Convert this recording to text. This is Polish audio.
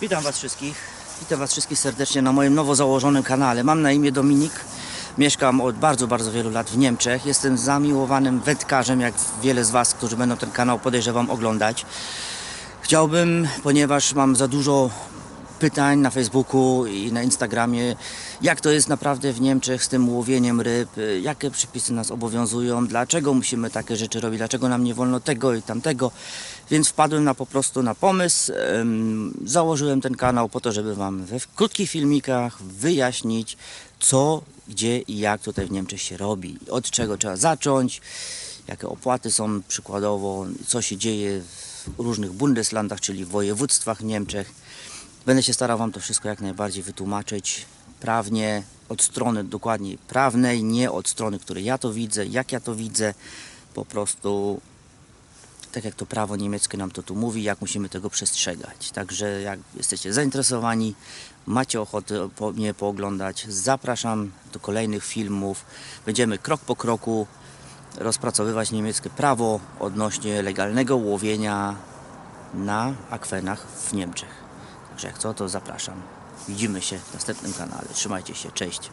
Witam Was wszystkich. Witam Was wszystkich serdecznie na moim nowo założonym kanale. Mam na imię Dominik. Mieszkam od bardzo, bardzo wielu lat w Niemczech. Jestem zamiłowanym wędkarzem, jak wiele z Was, którzy będą ten kanał podejrzewam oglądać. Chciałbym, ponieważ mam za dużo pytań na Facebooku i na Instagramie, jak to jest naprawdę w Niemczech z tym łowieniem ryb, jakie przepisy nas obowiązują, dlaczego musimy takie rzeczy robić, dlaczego nam nie wolno tego i tamtego. Więc wpadłem na po prostu na pomysł, em, założyłem ten kanał po to, żeby Wam we krótkich filmikach wyjaśnić, co, gdzie i jak tutaj w Niemczech się robi, od czego trzeba zacząć, jakie opłaty są przykładowo, co się dzieje w różnych Bundeslandach, czyli w województwach w Niemczech. Będę się starał Wam to wszystko jak najbardziej wytłumaczyć prawnie, od strony dokładniej prawnej, nie od strony, której ja to widzę, jak ja to widzę, po prostu tak jak to prawo niemieckie nam to tu mówi, jak musimy tego przestrzegać. Także jak jesteście zainteresowani, macie ochotę po, mnie pooglądać, zapraszam do kolejnych filmów. Będziemy krok po kroku rozpracowywać niemieckie prawo odnośnie legalnego łowienia na akwenach w Niemczech. Także jak co, to zapraszam. Widzimy się w następnym kanale. Trzymajcie się, cześć.